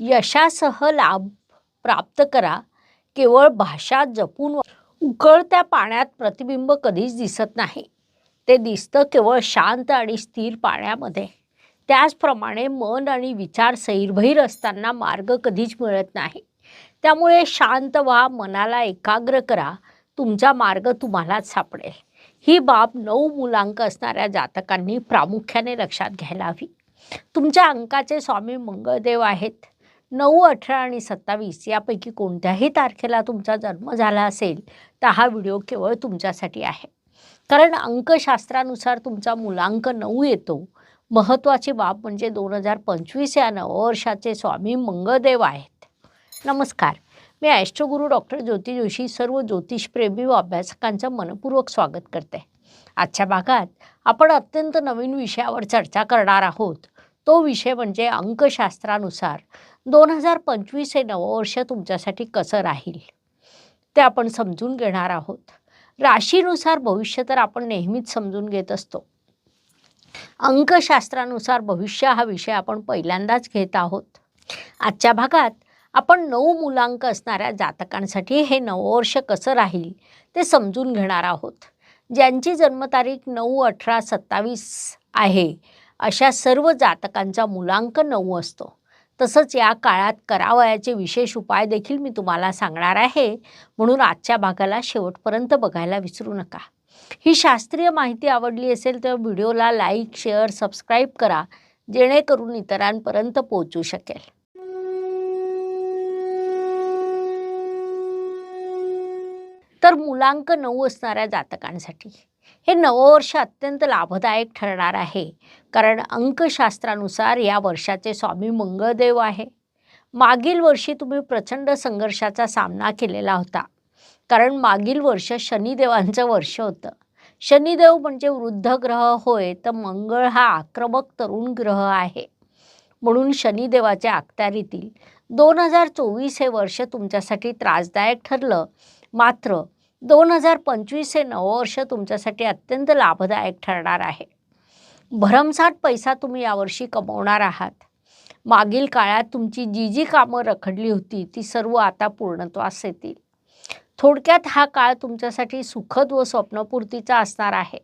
यशासह लाभ प्राप्त करा. केवळ भाषा जपून उकळत्या पाण्यात प्रतिबिंब कधीच दिसत नाही. ते दिसतं केवळ शांत आणि स्थिर पाण्यामध्ये. त्याचप्रमाणे मन आणि विचार सैरभैर असताना मार्ग कधीच मिळत नाही. त्यामुळे शांत व्हा मनाला एकाग्र करा. तुमचा मार्ग तुम्हालाच सापडेल. ही बाब नऊ मुलांक असणाऱ्या जातकांनी प्रामुख्याने लक्षात घ्यायला हवी. तुमच्या अंकाचे स्वामी मंगळदेव आहेत. नऊ अठरा आणि सत्तावीस यापैकी कोणत्याही तारखेला तुमचा जन्म झाला असेल तर हा व्हिडिओ केवळ तुमच्यासाठी आहे. कारण अंकशास्त्रानुसार तुमचा मुलांक नऊ येतो. महत्त्वाची बाब म्हणजे दोन हजार पंचवीस या नववर्षाचे स्वामी मंगळदेव आहेत. नमस्कार. मी ॲस्ट्रोगुरू डॉक्टर ज्योती जोशी सर्व ज्योतिषप्रेमी व अभ्यासकांचं मनपूर्वक स्वागत करते. आजच्या भागात आपण अत्यंत नवीन विषयावर चर्चा करणार आहोत. तो विषय म्हणजे अंकशास्त्रानुसार दोन हजार पंचवीस हे नववर्ष तुमच्यासाठी कसं राहील? ते आपण समजून घेणार आहोत. राशीनुसार भविष्य तर आपण नेहमीच समजून घेत असतो. अंकशास्त्रानुसार भविष्य हा विषय आपण पहिल्यांदाच घेत आहोत. आजच्या भागात आपण नऊ मुलांक असणाऱ्या जातकांसाठी हे नववर्ष कसं राहील ते समजून घेणार आहोत. ज्यांची जन्मतारीख नऊ अठरा सत्तावीस आहे अशा सर्व जातकांचा मुलांक नऊ असतो. तसंच या काळात करावयाचे विशेष उपाय देखील मी तुम्हाला सांगणार आहे. म्हणून आजच्या भागाला शेवटपर्यंत बघायला विसरू नका. ही शास्त्रीय माहिती आवडली असेल तर व्हिडिओला लाईक शेअर सबस्क्राईब करा. जेणेकरून इतरांपर्यंत पोहोचू शकेल. तर मुलांक नऊ असणाऱ्या जातकांसाठी हे नववर्ष अत्यंत लाभदायक ठरणार आहे. कारण अंकशास्त्रानुसार या वर्षाचे स्वामी मंगळदेव आहे. मागील वर्षी तुम्ही प्रचंड संघर्षाचा सामना केलेला होता. कारण मागील वर्ष शनिदेवांचं वर्ष होतं. शनिदेव म्हणजे वृद्ध ग्रह होय तर मंगळ हा आक्रमक तरुण ग्रह आहे. म्हणून शनिदेवाच्या अखत्यारीतील दोन हजार चोवीस हे वर्ष तुमच्यासाठी त्रासदायक ठरलं. मात्र दोन हजार पंचवीस हे नववर्ष तुमच्यासाठी अत्यंत लाभदायक ठरणार आहे. भरमसाठ पैसा तुम्ही यावर्षी कमवणार आहात. मागील काळात तुमची जी जी कामं रखडली होती ती सर्व आता पूर्णत्वास येतील. थोडक्यात हा काळ तुमच्यासाठी सुखद व स्वप्नपूर्तीचा असणार आहे.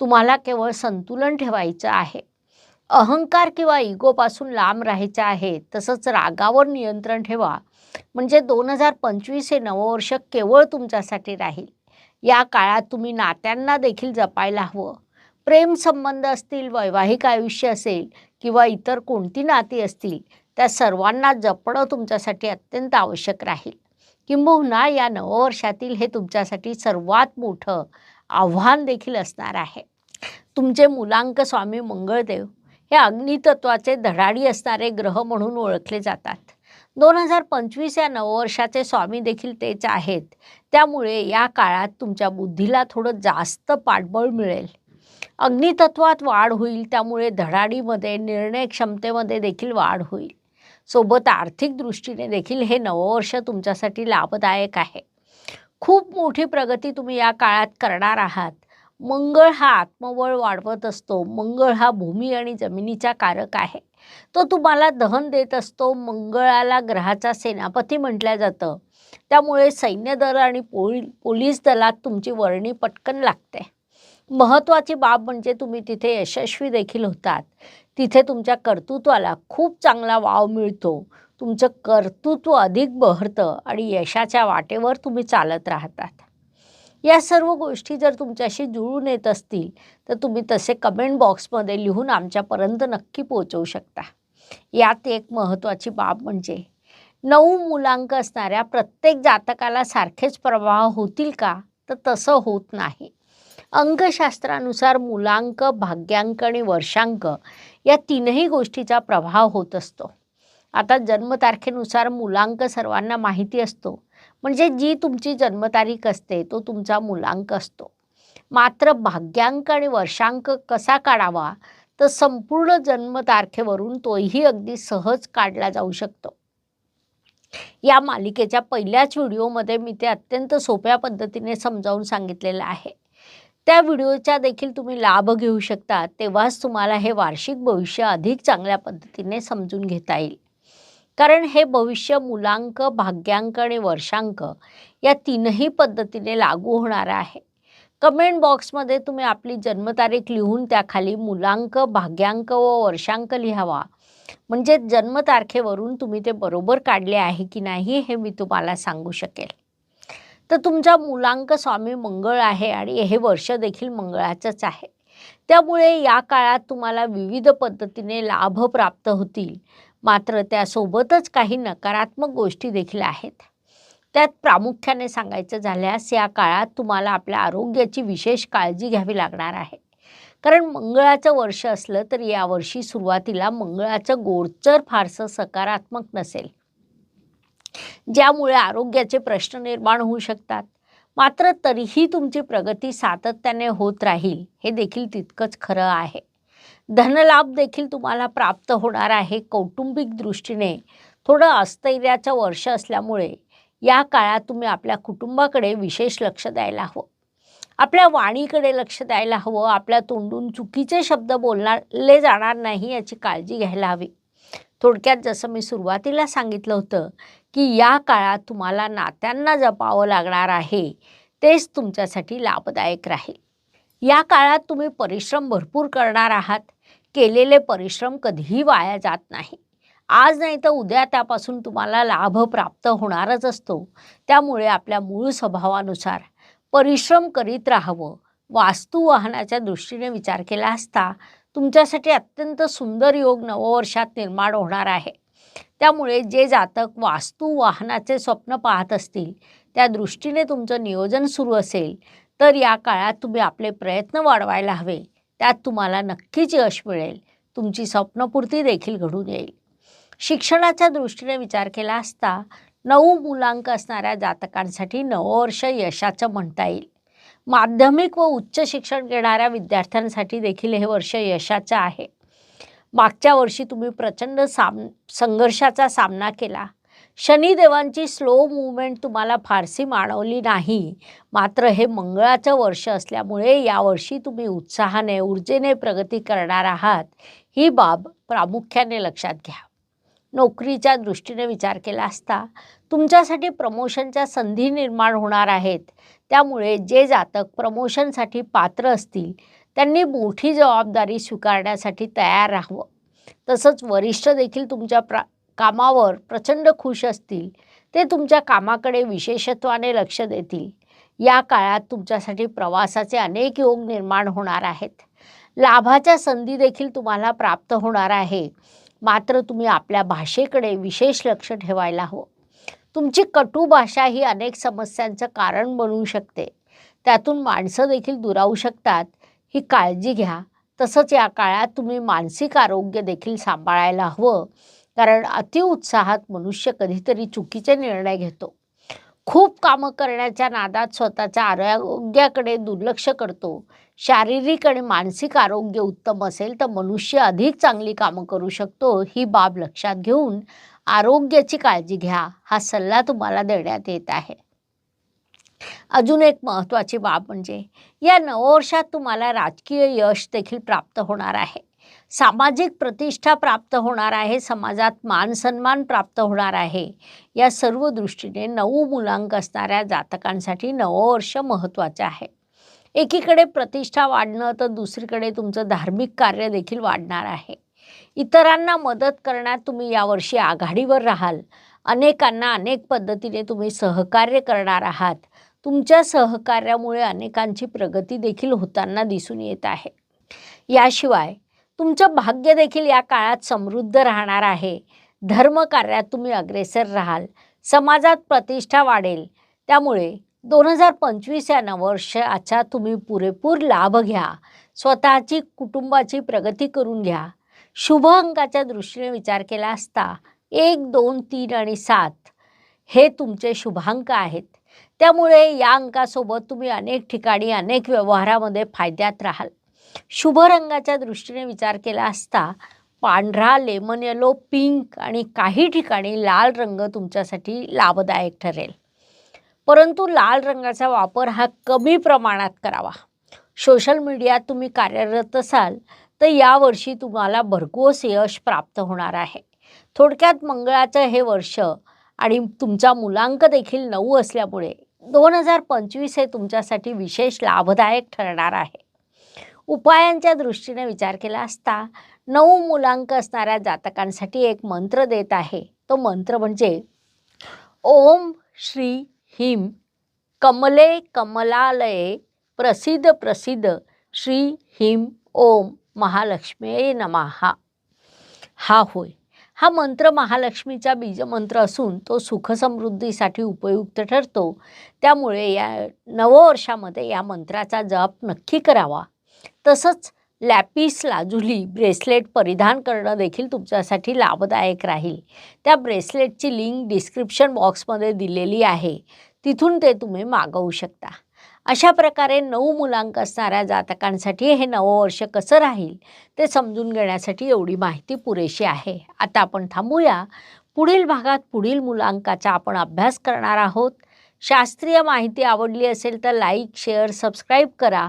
तुम्हाला केवळ संतुलन ठेवायचं आहे. अहंकार किंवा इगोपासून लांब राहायचं आहे तसंच रागावर नियंत्रण ठेवा. म्हणजे दोन हजार पंचवीस हे नववर्ष केवळ तुमच्यासाठी राहील. या काळात तुम्ही नात्यांना देखील जपायला हवं. प्रेम संबंध असतील वैवाहिक आयुष्य असेल किंवा इतर कोणती नाती असतील त्या सर्वांना जपणं तुमच्यासाठी अत्यंत आवश्यक राहील. किंबहुना या नववर्षातील हे तुमच्यासाठी सर्वात मोठं आव्हान देखील असणार आहे. तुमचे मुलांक स्वामी मंगळदेव हे अग्नितत्वाचे धडाडी असणारे ग्रह म्हणून ओळखले जातात. दोन हजार पंचवीस या नववर्षाचे स्वामी देखील तेच आहेत. त्यामुळे या काळात तुमच्या बुद्धीला थोडं जास्त पाठबळ मिळेल. अग्नितत्वात वाढ होईल त्यामुळे धडाडीमध्ये निर्णय क्षमतेमध्ये देखील वाढ होईल. सोबत आर्थिक दृष्टीने देखील हे नववर्ष तुमच्यासाठी लाभदायक आहे. खूप मोठी प्रगती तुम्ही या काळात करणार आहात. मंगळ हा आत्मबळ वाढवत असतो. मंगळ हा भूमी आणि जमिनीचा कारक आहे. तो तुम्हाला दहन देत असतो. मंगळाला ग्रहाचा सेनापती म्हटलं जातं. त्यामुळे सैन्य दल आणि पोळी पोलीस दलात तुमची वर्णी पटकन लागते. महत्त्वाची बाब म्हणजे तुम्ही तिथे यशस्वी देखील होतात. तिथे तुमच्या कर्तृत्वाला खूप चांगला वाव मिळतो. तुमचं कर्तृत्व अधिक बहरतं आणि यशाच्या वाटेवर तुम्ही चालत राहतात. या सर्व गोष्टी जर तुमच्याशी जुळून येत असतील तर तुम्ही तसे कमेंट बॉक्समध्ये लिहून आमच्यापर्यंत नक्की पोहोचवू शकता. यात एक महत्त्वाची बाब म्हणजे नऊ मुलांक असणाऱ्या प्रत्येक जातकाला सारखेच प्रभाव होतील का? तर तसं होत नाही. अंकशास्त्रानुसार मुलांक भाग्यांक आणि वर्षांक या तीनही गोष्टीचा प्रभाव होत असतो. आता जन्मतारखेनुसार मुलांक सर्वांना माहिती असतो. म्हणजे जी तुमची जन्मतारीख असते तो तुमचा मुलांक असतो. मात्र भाग्यांक आणि वर्षांक कसा काढावा तर संपूर्ण जन्मतारखेवरून तोही अगदी सहज काढला जाऊ शकतो. या मालिकेच्या पहिल्याच व्हिडिओमध्ये मी ते अत्यंत सोप्या पद्धतीने समजावून सांगितलेलं आहे. त्या व्हिडिओचा देखील तुम्ही लाभ घेऊ शकता तेव्हाच तुम्हाला हे वार्षिक भविष्य अधिक चांगल्या पद्धतीने समजून घेता येईल. कारण हे भविष्य मुलांक भाग्यांक आणि वर्षांक या तीनही पद्धतीने लागू होणार आहे. कमेंट बॉक्समध्ये तुम्ही आपली जन्मतारीख लिहून त्याखाली मुलांक भाग्यांक व वर्षांक लिहावा. म्हणजे जन्मतारखेवरून तुम्ही ते बरोबर काढले आहे की नाही हे मी तुम्हाला सांगू शकेल. तर तुमचा मुलांक स्वामी मंगळ आहे आणि हे वर्ष देखील मंगळाचंच आहे. त्यामुळे या काळात तुम्हाला विविध पद्धतीने लाभ प्राप्त होतील. मात्र त्यासोबतच काही नकारात्मक गोष्टी देखील आहेत. त्यात प्रामुख्याने सांगायचं झाल्यास या काळात तुम्हाला आपल्या आरोग्याची विशेष काळजी घ्यावी लागणार आहे. कारण मंगळाचं वर्ष असलं तर यावर्षी सुरुवातीला मंगळाचं गोडचर फारसं सकारात्मक नसेल. ज्यामुळे आरोग्याचे प्रश्न निर्माण होऊ शकतात. मात्र तरीही तुमची प्रगती सातत्याने होत राहील हे देखील तितकंच खरं आहे. धनलाभ देखील तुम्हाला प्राप्त होणार आहे कौटुंबिक दृष्टीने. थोडं अस्थैर्याचं वर्ष असल्यामुळे या काळात तुम्ही आपल्या कुटुंबाकडे विशेष लक्ष द्यायला हवं. आपल्या वाणीकडे लक्ष द्यायला हवं. आपल्या तोंडून चुकीचे शब्द बोलणारले जाणार नाही याची काळजी घ्यायला हवी. थोडक्यात जसं मी सुरुवातीला सांगितलं होतं की या काळात तुम्हाला नात्यांना जपावं लागणार आहे तेच तुमच्यासाठी लाभदायक राहील. या काळात तुम्ही परिश्रम भरपूर करणार आहात. केलेले परिश्रम कधीही वाया जात नाही. आज नाही तर उद्या त्यापासून तुम्हाला लाभ प्राप्त होणारच असतो. त्यामुळे आपल्या मूळ स्वभावानुसार परिश्रम करीत राहावं. वास्तू वाहनाच्या दृष्टीने विचार केला असता तुमच्यासाठी अत्यंत सुंदर योग नववर्षात निर्माण होणार आहे. त्यामुळे जे जातक वास्तू वाहनाचे स्वप्न पाहत असतील त्या दृष्टीने तुमचं नियोजन सुरू असेल. तर या काळात तुम्ही आपले प्रयत्न वाढवायला हवे. त्यात तुम्हाला नक्कीच यश मिळेल. तुमची स्वप्नपूर्ती देखील घडून येईल. शिक्षणाच्या दृष्टीने विचार केला असता नऊ मुलांक असणाऱ्या जातकांसाठी नववर्ष यशाचं म्हणता येईल. माध्यमिक व उच्च शिक्षण घेणाऱ्या विद्यार्थ्यांसाठी देखील हे वर्ष यशाचं आहे. मागच्या वर्षी तुम्ही प्रचंड साम संघर्षाचा सामना केला. शनिदेवांची स्लो मुवमेंट तुम्हाला फारसी मानवली नाही. मात्र हे मंगळाचं वर्ष असल्यामुळे यावर्षी तुम्ही उत्साहाने ऊर्जेने प्रगती करणार आहात. ही बाब प्रामुख्याने लक्षात घ्या. नोकरीच्या दृष्टीने विचार केला असता तुमच्यासाठी प्रमोशनच्या संधी निर्माण होणार आहेत. त्यामुळे जे जातक प्रमोशनसाठी पात्र असतील त्यांनी मोठी जबाबदारी स्वीकारण्यासाठी तयार राहावं. तसंच वरिष्ठ देखील तुमच्या प्रा कामावर प्रचंड खुश असतील ते तुमच्या कामाकडे विशेषत्वाने लक्ष देतील. या काळात तुमच्यासाठी प्रवासाचे अनेक योग निर्माण होणार आहेत. लाभाच्या संधी देखील तुम्हाला प्राप्त होणार आहे. मात्र तुम्ही आपल्या भाषेकडे विशेष लक्ष ठेवायला हवं. तुमची कटू भाषा ही अनेक समस्यांचं कारण बनू शकते. त्यातून माणसं देखील दुरावू शकतात. ही काळजी घ्या. तसंच या काळात तुम्ही मानसिक आरोग्य देखील सांभाळायला हवं. कारण अतिउत्साहात मनुष्य कधीतरी चुकीचे निर्णय घेतो. खूप कामं करण्याच्या नादात स्वतःच्या आरोग्याकडे दुर्लक्ष करतो. शारीरिक आणि मानसिक आरोग्य उत्तम असेल तर मनुष्य अधिक चांगली कामं करू शकतो ही बाब लक्षात घेऊन आरोग्याची काळजी घ्या हा सल्ला तुम्हाला देण्यात येत आहे. अजून एक महत्त्वाची बाब म्हणजे या नववर्षात तुम्हाला राजकीय यश देखील प्राप्त होणार आहे. सामाजिक प्रतिष्ठा प्राप्त होणार आहे समाजात मान सन्मान प्राप्त होणार आहे. या सर्व दृष्टीने नऊ मुलांक असणाऱ्या जातकांसाठी नववर्ष महत्त्वाचे आहे. एकीकडे प्रतिष्ठा वाढणं तर दुसरीकडे तुमचं धार्मिक कार्य देखील वाढणार आहे. इतरांना मदत करण्यात तुम्ही यावर्षी आघाडीवर राहाल. अनेकांना अनेक पद्धतीने तुम्ही सहकार्य करणार आहात. तुमच्या सहकार्यामुळे अनेकांची प्रगती देखील होताना दिसून येत आहे. याशिवाय तुमचं भाग्य देखील या काळात समृद्ध राहणार आहे. धर्मकार्यात तुम्ही अग्रेसर राहाल. समाजात प्रतिष्ठा वाढेल. त्यामुळे दोन हजार पंचवीस या नववर्षाचा तुम्ही पुरेपूर लाभ घ्या. स्वतःची कुटुंबाची प्रगती करून घ्या. शुभ अंकाच्या दृष्टीने विचार केला असता एक दोन तीन आणि सात हे तुमचे शुभांक आहेत. त्यामुळे या अंकासोबत तुम्ही अनेक ठिकाणी अनेक व्यवहारामध्ये फायद्यात राहाल. शुभ रंगाच्या दृष्टीने विचार केला असता पांढरा लेमन येलो पिंक आणि काही ठिकाणी लाल रंग तुमच्यासाठी लाभदायक ठरेल. परंतु लाल रंगाचा वापर हा कमी प्रमाणात करावा. सोशल मीडियात तुम्ही कार्यरत असाल तर यावर्षी तुम्हाला भरघोस यश प्राप्त होणार आहे. थोडक्यात मंगळाचं हे वर्ष आणि तुमचा मुलांक देखील नऊ असल्यामुळे दोन हजार पंचवीस हे तुमच्यासाठी विशेष लाभदायक ठरणार आहे. उपायांच्या दृष्टीने विचार केला असता नऊ मुलांक असणाऱ्या जातकांसाठी एक मंत्र देत आहे. तो मंत्र म्हणजे ओम श्री हिम कमले कमलालये प्रसिद्ध प्रसिद्ध श्री हिम ओम महालक्ष्मी नमहा हा होय. हा मंत्र महालक्ष्मीचा बीजमंत्र असून तो सुखसमृद्धीसाठी उपयुक्त ठरतो. त्यामुळे या नववर्षामध्ये या मंत्राचा जप नक्की करावा. तसंच लॅपिस लाजुली ब्रेसलेट परिधान करणं देखील तुमच्यासाठी लाभदायक राहील. त्या ब्रेसलेटची लिंक डिस्क्रिप्शन बॉक्समध्ये दिलेली आहे. तिथून ते तुम्ही मागवू शकता. अशा प्रकारे नऊ मुलांक असणाऱ्या जातकांसाठी हे नवं वर्ष कसं राहील ते समजून घेण्यासाठी एवढी माहिती पुरेशी आहे. आता आपण थांबूया. पुढील भागात पुढील मुलांकाचा आपण अभ्यास करणार आहोत. शास्त्रीय माहिती आवडली असेल तर लाईक शेअर सबस्क्राईब करा.